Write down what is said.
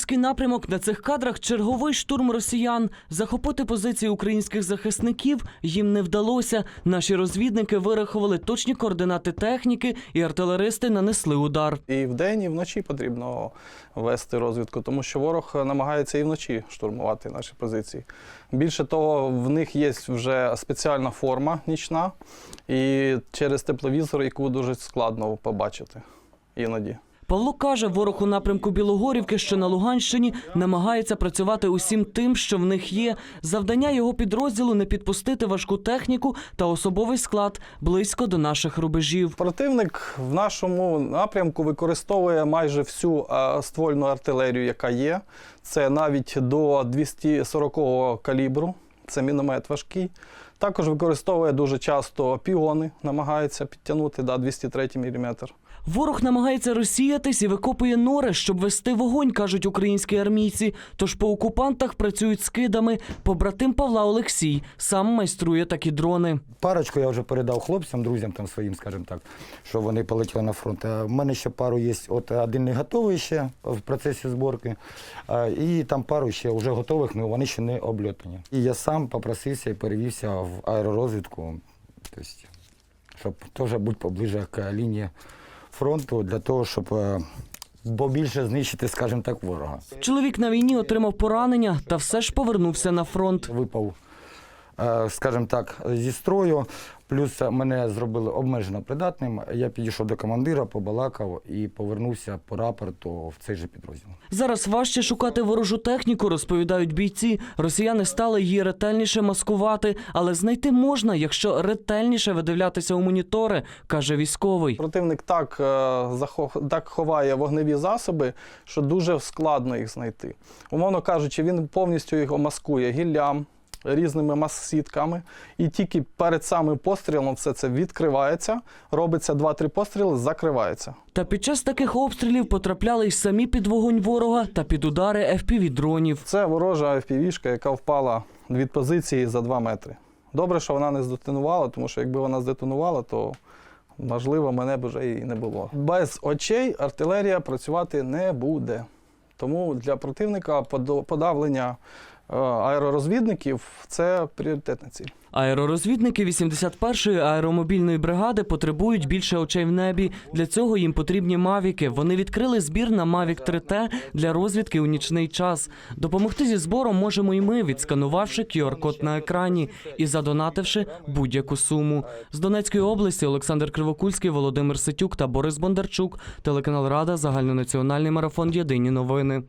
Білогорський напрямок на цих кадрах черговий штурм росіян. Захопити позиції українських захисників їм не вдалося. Наші розвідники вирахували точні координати техніки, і артилеристи нанесли удар. І вдень, і вночі потрібно вести розвідку, тому що ворог намагається і вночі штурмувати наші позиції. Більше того, в них є вже спеціальна форма нічна, і через тепловізор, яку дуже складно побачити іноді. Павло каже, ворог у напрямку Білогорівки, що на Луганщині, намагається працювати усім тим, що в них є. Завдання його підрозділу не підпустити важку техніку та особовий склад близько до наших рубежів. Противник в нашому напрямку використовує майже всю ствольну артилерію, яка є. Це навіть до 240-го калібру, це міномет важкий. Також використовує дуже часто піони, намагається підтягнути да, 203 мм. Ворог намагається розсіятись і викопує нори, щоб вести вогонь, кажуть українські армійці. Тож по окупантах працюють скидами. Побратим Павла Олексій сам майструє такі дрони. Парочку я вже передав хлопцям, друзям там своїм, скажімо так, що вони полетіли на фронт. А в мене ще пару є. От один не готовий ще в процесі зборки, а, і там пару ще вже готових, але вони ще не обльотані. І я сам попросився і перевівся в аеророзвідку, тобто, щоб теж бути поближе к лінії фронту, для того, щоб е, побільше знищити, скажімо так, ворога. Чоловік на війні отримав поранення та все ж повернувся на фронт. випав, скажімо так, зі строю. Плюс мене зробили обмежено придатним. Я підійшов до командира, побалакав і повернувся по рапорту в цей же підрозділ. Зараз важче шукати ворожу техніку, розповідають бійці. Росіяни стали її ретельніше маскувати, але знайти можна, якщо ретельніше видивлятися у монітори, каже військовий. Противник так, е, так ховає вогневі засоби, що дуже складно їх знайти. Умовно кажучи, він повністю його маскує гіллям, різними мас-сітками, і тільки перед самим пострілом все це відкривається, робиться 2-3 постріли, закривається. Та під час таких обстрілів потрапляли й самі під вогонь ворога та під удари FPV-дронів. Це ворожа FPV-шка, яка впала від позиції за 2 метри. Добре, що вона не здетонувала, тому що якби вона здетонувала, то можливо мене б вже і не було. Без очей артилерія працювати не буде. Тому для противника подавлення аеророзвідників це пріоритетна ціль. Аеророзвідники 81-ї аеромобільної бригади потребують більше очей в небі. Для цього їм потрібні мавіки. Вони відкрили збір на Mavic 3T для розвідки у нічний час. Допомогти зі збором можемо і ми, відсканувавши QR-код на екрані і задонативши будь-яку суму. З Донецької області Олександр Кривокульський, Володимир Ситюк та Борис Бондарчук. Телеканал Рада, загальнонаціональний марафон. Єдині новини.